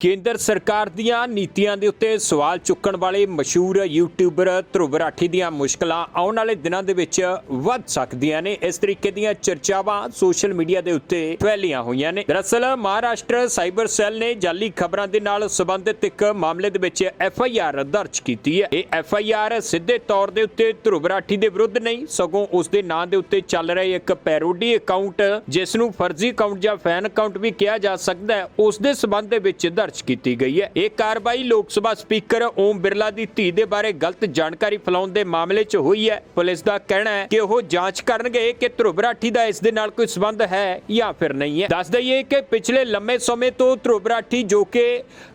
ਕੇਂਦਰ ਸਰਕਾਰ ਦੀਆਂ ਨੀਤੀਆਂ ਦੇ ਉੱਤੇ ਸਵਾਲ ਚੁੱਕਣ ਵਾਲੇ ਮਸ਼ਹੂਰ ਯੂਟਿਊਬਰ ਧਰੁਵ ਰਾਠੀ ਦੀਆਂ ਮੁਸ਼ਕਲਾਂ ਆਉਣ ਵਾਲੇ ਦਿਨਾਂ ਦੇ ਵਿੱਚ ਵੱਧ ਸਕਦੀਆਂ ਨੇ। ਇਸ ਤਰੀਕੇ ਦੀਆਂ ਚਰਚਾਵਾਂ ਸੋਸ਼ਲ ਮੀਡੀਆ ਦੇ ਉੱਤੇ ਫੈਲੀਆਂ ਹੋਈਆਂ ਨੇ। ਦਰਅਸਲ, ਮਹਾਰਾਸ਼ਟਰ ਸਾਈਬਰ ਸੈੱਲ ਨੇ ਜਾਲੀ ਖਬਰਾਂ ਦੇ ਨਾਲ ਸੰਬੰਧਿਤ ਇੱਕ ਮਾਮਲੇ ਦੇ ਵਿੱਚ ਐਫ ਆਈ ਆਰ ਦਰਜ ਕੀਤੀ ਹੈ। ਇਹ ਐਫ ਆਈ ਆਰ ਸਿੱਧੇ ਤੌਰ ਦੇ ਉੱਤੇ ਧਰੁਵ ਰਾਠੀ ਦੇ ਵਿਰੁੱਧ ਨਹੀਂ, ਸਗੋਂ ਉਸ ਦੇ ਨਾਂ ਦੇ ਉੱਤੇ ਚੱਲ ਰਹੇ ਇੱਕ ਪੈਰੋਡੀ ਅਕਾਊਂਟ, ਜਿਸ ਨੂੰ ਫਰਜ਼ੀ ਅਕਾਊਂਟ ਜਾਂ ਫੈਨ ਅਕਾਊਂਟ ਵੀ ਕਿਹਾ ਜਾ ਸਕਦਾ ਹੈ, ਉਸ ਦੇ ਸਬੰਧ ਦੇ ਵਿੱਚ ਦਰਜ ਕੀਤੀ ਗਈ ਹੈ। ਇਹ ਕਾਰਵਾਈ ਲੋਕ ਸਭਾ ਸਪੀਕਰ ਓਮ ਬਿਰਲਾ ਦੀ ਧੀ ਦੇ ਬਾਰੇ ਗਲਤ ਜਾਣਕਾਰੀ ਫੈਲਾਉਣ ਦੇ ਮਾਮਲੇ 'ਚ ਹੋਈ ਹੈ। ਪੁਲਿਸ ਦਾ ਕਹਿਣਾ ਹੈ ਕਿ ਉਹ ਜਾਂਚ ਕਰਨਗੇ ਕਿ ਧਰੁਵ ਰਾਠੀ ਦਾ ਇਸ ਦੇ ਨਾਲ ਕੋਈ ਸਬੰਧ ਹੈ ਜਾਂ ਫਿਰ ਨਹੀਂ ਹੈ। ਦੱਸ ਦਈਏ ਕਿ ਪਿਛਲੇ ਲੰਮੇ ਸਮੇਂ ਤੋਂ ਧਰੁਵ ਰਾਠੀ ਜੋ ਕਿ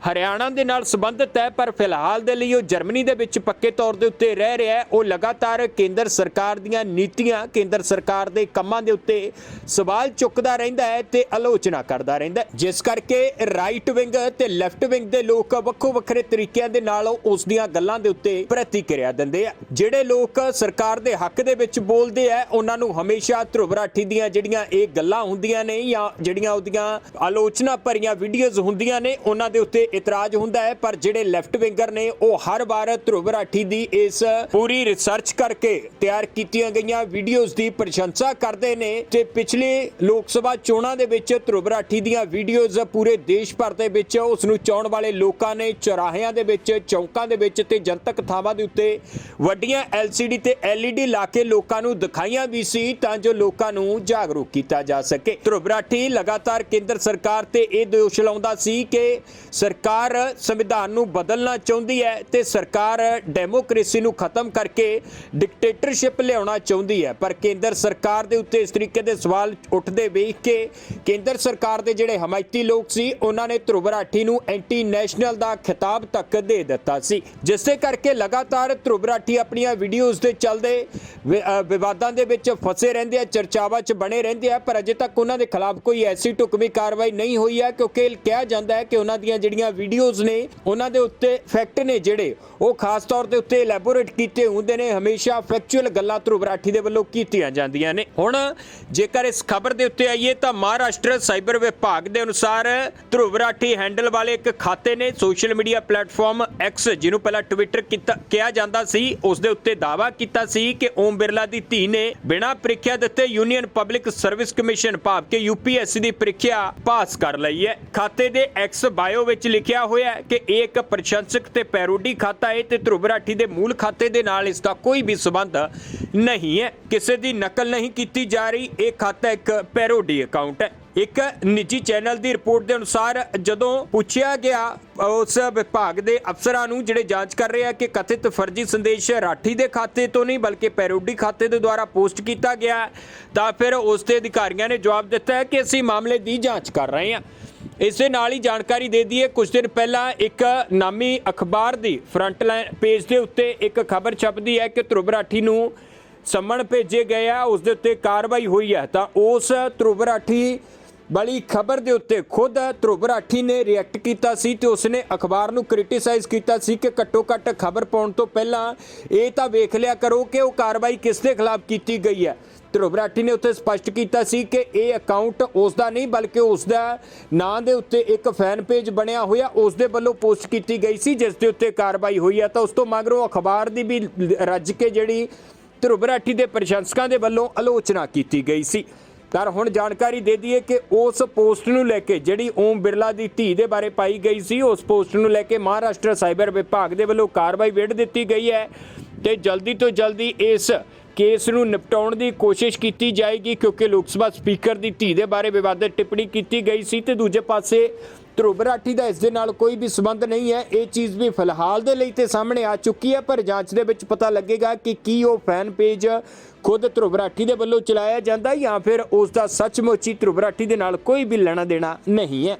ਹਰਿਆਣਾ ਦੇ ਨਾਲ ਸੰਬੰਧਿਤ ਹੈ, ਪਰ ਫਿਲਹਾਲ ਦੇ ਲਈ ਉਹ ਜਰਮਨੀ ਦੇ ਵਿੱਚ ਪੱਕੇ ਤੌਰ ਦੇ ਉੱਤੇ ਰਹਿ ਰਿਹਾ ਹੈ। ਉਹ ਲਗਾਤਾਰ ਕੇਂਦਰ ਸਰਕਾਰ ਦੀਆਂ ਨੀਤੀਆਂ, ਕੇਂਦਰ ਸਰਕਾਰ ਦੇ ਕੰਮਾਂ ਦੇ ਉੱਤੇ ਸਵਾਲ ਚੁੱਕਦਾ ਰਹਿੰਦਾ ਹੈ ਤੇ ਆਲੋਚਨਾ ਕਰਦਾ ਰਹਿੰਦਾ ਜਿਸ ਕਰਕੇ ਰਾਈਟ ਵਿੰਗ ਤੇ ਲੈਫਟ ਵਿੰਗ ਦੇ ਲੋਕ ਵੱਖੋ ਵੱਖਰੇ ਤਰੀਕਿਆਂ ਦੇ ਨਾਲ ਉਸ ਦੀਆਂ ਗੱਲਾਂ ਦੇ ਉੱਤੇ ਪ੍ਰਤੀਕਿਰਿਆ ਦਿੰਦੇ ਆ। ਜਿਹੜੇ ਲੋਕ ਸਰਕਾਰ ਦੇ ਹੱਕ ਦੇ ਵਿੱਚ ਬੋਲਦੇ ਆ, ਉਹਨਾਂ ਨੂੰ ਹਮੇਸ਼ਾ ਧਰੁਵ ਰਾਠੀ ਦੀਆਂ ਜਿਹੜੀਆਂ ਇਹ ਗੱਲਾਂ ਹੁੰਦੀਆਂ ਨੇ ਜਾਂ ਜਿਹੜੀਆਂ ਉਹਦੀਆਂ ਆਲੋਚਨਾ ਭਰੀਆਂ ਵੀਡੀਓਜ਼ ਹੁੰਦੀਆਂ ਨੇ, ਉਹਨਾਂ ਦੇ ਉੱਤੇ ਇਤਰਾਜ਼ ਹੁੰਦਾ ਹੈ। ਪਰ ਜਿਹੜੇ ਲੈਫਟ ਵਿੰਗਰ ਨੇ, ਉਹ ਹਰ ਵਾਰ ਧਰੁਵ ਰਾਠੀ ਦੀ ਇਸ ਪੂਰੀ ਰਿਸਰਚ ਕਰਕੇ ਤਿਆਰ ਕੀਤੀਆਂ ਗਈਆਂ ਵੀਡੀਓਜ਼ ਦੀ ਪ੍ਰਸ਼ੰਸਾ ਕਰਦੇ ਨੇ ਤੇ ਪਿਛਲੇ ਲੋਕ ਸਭਾ ਚੋਣਾਂ ਦੇ ਵਿੱਚ ਧਰੁਵ ਰਾਠੀ ਦੀਆਂ ਵੀਡੀਓਜ਼ ਪੂਰੇ ਦੇਸ਼ ਭਰ ਦੇ ਵਿੱਚ ਉਸ ਨੂੰ ਚਾਉਣ ਵਾਲੇ ਲੋਕਾਂ ਨੇ ਚੌਰਾਹਿਆਂ ਦੇ ਵਿੱਚ, ਚੌਂਕਾਂ ਦੇ ਵਿੱਚ ਤੇ ਜਨਤਕ ਥਾਵਾਂ ਦੇ ਉੱਤੇ ਵੱਡੀਆਂ LCD ਤੇ LED ਲਾ ਕੇ ਲੋਕਾਂ ਨੂੰ ਦਿਖਾਈਆਂ ਵੀ ਸੀ ਤਾਂ ਜੋ ਲੋਕਾਂ ਨੂੰ ਜਾਗਰੂਕ ਕੀਤਾ ਜਾ ਸਕੇ। ਧਰੁਵ ਰਾਠੀ, ਲਗਾਤਾਰ ਕੇਂਦਰ ਸਰਕਾਰ ਤੇ ਇਹ ਦੋਸ਼ ਲਾਉਂਦਾ ਸੀ ਕਿ ਸਰਕਾਰ ਸੰਵਿਧਾਨ ਨੂੰ ਬਦਲਣਾ ਚਾਹੁੰਦੀ ਹੈ ਤੇ ਸਰਕਾਰ ਡੈਮੋਕ੍ਰੇਸੀ ਨੂੰ ਖਤਮ ਕਰਕੇ ਡਿਕਟੇਟਰਸ਼ਿਪ ਲਿਆਉਣਾ ਚਾਹੁੰਦੀ ਹੈ। ਪਰ ਕੇਂਦਰ ਸਰਕਾਰ ਦੇ ਉੱਤੇ ਇਸ ਤਰੀਕੇ ਦੇ ਸਵਾਲ ਉੱਠਦੇ ਵੇਖ ਕੇ ਕੇਂਦਰ ਸਰਕਾਰ ਦੇ ਜਿਹੜੇ ਹਮਾਇਤੀ ਲੋਕ ਸੀ, ਉਹਨਾਂ ਨੇ ਧਰੁਵ ਰਾਠੀ ਨੂੰ ਐਂਟੀ ਨੈਸ਼ਨਲ ਦਾ ਖਿਤਾਬ ਤੱਕ ਦੇ ਦਿੱਤਾ ਸੀ, ਜਿਸ ਦੇ ਕਰਕੇ ਲਗਾਤਾਰ ਧਰੁਵ ਆਪਣੀਆਂ ਵੀਡੀਓਜ਼ ਤੇ ਚੱਲਦੇ ਵਿਵਾਦਾਂ ਦੇ ਵਿੱਚ ਫਸੇ ਰਹਿੰਦੇ ਆ, ਚਰਚਾਵਾਂ 'ਚ ਬਣੇ ਰਹਿੰਦੇ ਆ, ਪਰ ਅਜੇ ਤੱਕ ਉਹਨਾਂ ਦੇ ਖਿਲਾਫ ਕੋਈ ਐਸੀ ਢੁਕਵੀਂ ਕਾਰਵਾਈ ਨਹੀਂ ਹੋਈ ਹੈ, ਕਿਉਂਕਿ ਕਿਹਾ ਜਾਂਦਾ ਹੈ ਕਿ ਉਹਨਾਂ ਦੀਆਂ ਜਿਹੜੀਆਂ ਵੀਡੀਓਜ਼ ਨੇ, ਉਹਨਾਂ ਦੇ ਉੱਤੇ ਫੈਕਟ ਨੇ ਜਿਹੜੇ, ਉਹ ਖਾਸ ਤੌਰ ਦੇ ਉੱਤੇ ਐਲੈਬੋਰੇਟ ਕੀਤੇ ਹੁੰਦੇ ਨੇ, ਹਮੇਸ਼ਾ ਫੈਕਚੁਅਲ ਗੱਲਾਂ ਧਰੁਵਰਾਠੀ ਦੇ ਵੱਲੋਂ ਕੀਤੀਆਂ ਜਾਂਦੀਆਂ ਨੇ। ਹੁਣ ਜੇਕਰ ਇਸ ਖਬਰ ਦੇ ਉੱਤੇ ਆਈਏ ਤਾਂ ਮਹਾਰਾਸ਼ਟਰ ਸਾਈਬਰ ਵਿਭਾਗ ਦੇ ਅਨੁਸਾਰ ਧਰੁਵ ਹੈਂਡਲ ਵਾਲੇ ਇੱਕ ਖਾਤੇ ਨੇ ਸੋਸ਼ਲ ਮੀਡੀਆ ਪਲੇਟਫਾਰਮ X, ਜਿਹਨੂੰ ਪਹਿਲਾਂ ਟਵਿੱਟਰ ਕਿਹਾ ਜਾਂਦਾ ਸੀ। ਉਸ ਦੇ ਉੱਤੇ ਦਾਅਵਾ ਕੀਤਾ ਸੀ ਕਿ ਓਮ ਬਿਰਲਾ ਦੀ ਧੀ ਨੇ ਬਿਨਾਂ ਪ੍ਰੀਖਿਆ ਦਿੱਤੇ ਯੂਨੀਅਨ ਪਬਲਿਕ ਸਰਵਿਸ ਕਮਿਸ਼ਨ ਭਾਵ ਕਿ UPSC ਦੀ ਪ੍ਰੀਖਿਆ ਪਾਸ ਕਰ ਲਈ ਹੈ। ਖਾਤੇ ਦੇ X ਬਾਇਓ ਵਿੱਚ ਲਿਖਿਆ ਹੋਇਆ ਹੈ ਕਿ ਇਹ ਇੱਕ ਪ੍ਰਸ਼ੰਸਕ ਤੇ ਪੈਰੋਡੀ ਖਾਤਾ ਹੈ ਤੇ ਧਰੁਵ ਰਾਠੀ ਦੇ ਮੂਲ ਖਾਤੇ ਦੇ ਨਾਲ ਇਸ ਦਾ ਕੋਈ ਵੀ ਸੰਬੰਧ ਨਹੀਂ ਹੈ। ਕਿਸੇ ਦੀ ਨਕਲ ਨਹੀਂ ਕੀਤੀ ਜਾ ਰਹੀ। ਇਹ ਖਾਤਾ ਇੱਕ ਪੈਰੋਡੀ ਅਕਾਊਂਟ ਹੈ। ਇੱਕ ਨਿੱਜੀ ਚੈਨਲ ਦੀ ਰਿਪੋਰਟ ਦੇ ਅਨੁਸਾਰ ਜਦੋਂ ਪੁੱਛਿਆ ਗਿਆ, ਉਸ ਵਿਭਾਗ ਦੇ ਅਫਸਰਾਂ ਨੂੰ ਜਿਹੜੇ ਜਾਂਚ ਕਰ ਰਹੇ ਆ ਕਿ ਕਥਿਤ ਫਰਜ਼ੀ ਸੰਦੇਸ਼ ਰਾਠੀ ਦੇ ਖਾਤੇ ਤੋਂ ਨਹੀਂ ਬਲਕਿ ਪੈਰੋਡੀ ਖਾਤੇ ਦੇ ਦੁਆਰਾ ਪੋਸਟ ਕੀਤਾ ਗਿਆ, ਤਾਂ ਫਿਰ ਉਸ ਦੇ ਅਧਿਕਾਰੀਆਂ ਨੇ ਜਵਾਬ ਦਿੱਤਾ ਹੈ ਕਿ ਅਸੀਂ ਮਾਮਲੇ ਦੀ ਜਾਂਚ ਕਰ ਰਹੇ ਹਾਂ। ਇਸ ਦੇ ਨਾਲ ਹੀ ਜਾਣਕਾਰੀ ਦੇ ਦਈਏ, ਕੁਝ ਦਿਨ ਪਹਿਲਾਂ ਇੱਕ ਨਾਮੀ ਅਖਬਾਰ ਦੀ ਫਰੰਟ ਲਾਈਨ ਪੇਜ ਦੇ ਉੱਤੇ ਇੱਕ ਖਬਰ ਛਪਦੀ ਹੈ ਕਿ ਧਰੁਵ ਰਾਠੀ ਨੂੰ ਸੰਮਣ ਭੇਜੇ ਗਏ ਆ, ਉਸ ਦੇ ਉੱਤੇ ਕਾਰਵਾਈ ਹੋਈ ਹੈ। ਤਾਂ ਉਸ ਧਰੁਵ ਰਾਠੀ ਵਾਲੀ ਖਬਰ ਦੇ ਉੱਤੇ ਖੁਦ ਧਰੁਵ ਰਾਠੀ ਨੇ ਰਿਐਕਟ ਕੀਤਾ ਸੀ ਤੇ ਉਸਨੇ ਅਖਬਾਰ ਨੂੰ ਕ੍ਰਿਟਿਸਾਈਜ਼ ਕੀਤਾ ਸੀ ਕਿ ਘੱਟੋ ਘੱਟ ਖਬਰ ਪਾਉਣ ਤੋਂ ਪਹਿਲਾਂ ਇਹ ਤਾਂ ਵੇਖ ਲਿਆ ਕਰੋ ਕਿ ਉਹ ਕਾਰਵਾਈ ਕਿਸ ਦੇ ਖਿਲਾਫ ਕੀਤੀ ਗਈ ਹੈ। ਧਰੁਵ ਰਾਠੀ ਨੇ ਉੱਥੇ ਸਪਸ਼ਟ ਕੀਤਾ ਸੀ ਕਿ ਇਹ ਅਕਾਊਂਟ ਉਸ ਦਾ ਨਹੀਂ, ਬਲਕਿ ਉਸ ਦਾ ਨਾਂ ਦੇ ਉੱਤੇ ਇੱਕ ਫੈਨ ਪੇਜ ਬਣਿਆ ਹੋਇਆ ਉਸ ਦੇ ਵੱਲੋਂ ਪੋਸਟ ਕੀਤੀ ਗਈ ਸੀ, ਜਿਸ ਦੇ ਉੱਤੇ ਕਾਰਵਾਈ ਹੋਈ ਹੈ। ਤਾਂ ਉਸ ਤੋਂ ਮਗਰੋਂ ਅਖਬਾਰ ਦੀ ਵੀ ਰੱਜ ਕੇ ਜਿਹੜੀ ਧਰੁਵ ਰਾਠੀ ਦੇ ਪ੍ਰਸ਼ੰਸਕਾਂ ਦੇ ਵੱਲੋਂ ਆਲੋਚਨਾ ਕੀਤੀ ਗਈ ਸੀ। ਪਰ ਹੁਣ ਜਾਣਕਾਰੀ ਦੇ ਦਈਏ ਕਿ ਉਸ ਪੋਸਟ ਨੂੰ ਲੈ ਕੇ ਜਿਹੜੀ ਓਮ ਬਿਰਲਾ ਦੀ ਧੀ ਦੇ ਬਾਰੇ ਪਾਈ ਗਈ ਸੀ, ਉਸ ਪੋਸਟ ਨੂੰ ਲੈ ਕੇ ਮਹਾਰਾਸ਼ਟਰ ਸਾਈਬਰ ਵਿਭਾਗ ਦੇ ਵੱਲੋਂ ਕਾਰਵਾਈ ਵਿੱਢ ਦਿੱਤੀ ਗਈ ਹੈ ਤੇ ਜਲਦੀ ਤੋਂ ਜਲਦੀ ਇਸ ਕੇਸ ਨੂੰ ਨਿਪਟਾਉਣ ਦੀ ਕੋਸ਼ਿਸ਼ ਕੀਤੀ ਜਾਏਗੀ ਕਿਉਂਕਿ ਲੋਕ ਸਭਾ ਸਪੀਕਰ ਦੀ ਧੀ ਦੇ ਬਾਰੇ ਵਿਵਾਦਤ ਟਿੱਪਣੀ ਕੀਤੀ ਗਈ ਸੀ ਤੇ ਦੂਜੇ ਪਾਸੇ ਧਰੁਵ ਰਾਠੀ ਦਾ ਇਸ ਦੇ ਨਾਲ ਕੋਈ ਵੀ ਸੰਬੰਧ ਨਹੀਂ ਹੈ। ਇਹ ਚੀਜ਼ ਵੀ ਫਿਲਹਾਲ ਦੇ ਲਈ ਤੇ ਸਾਹਮਣੇ ਆ ਚੁੱਕੀ ਹੈ, ਪਰ ਜਾਂਚ ਦੇ ਵਿੱਚ ਪਤਾ ਲੱਗੇਗਾ ਕਿ ਕੀ ਉਹ ਫੈਨ ਪੇਜ ਖੁਦ ਧਰੁਵ ਰਾਠੀ ਦੇ ਵੱਲੋਂ ਚਲਾਇਆ ਜਾਂਦਾ ਜਾਂ ਫਿਰ ਉਸ ਦਾ ਸੱਚਮੁੱਚ ਹੀ ਧਰੁਵ ਰਾਠੀ ਦੇ ਨਾਲ ਕੋਈ ਵੀ ਲੈਣਾ ਦੇਣਾ ਨਹੀਂ ਹੈ।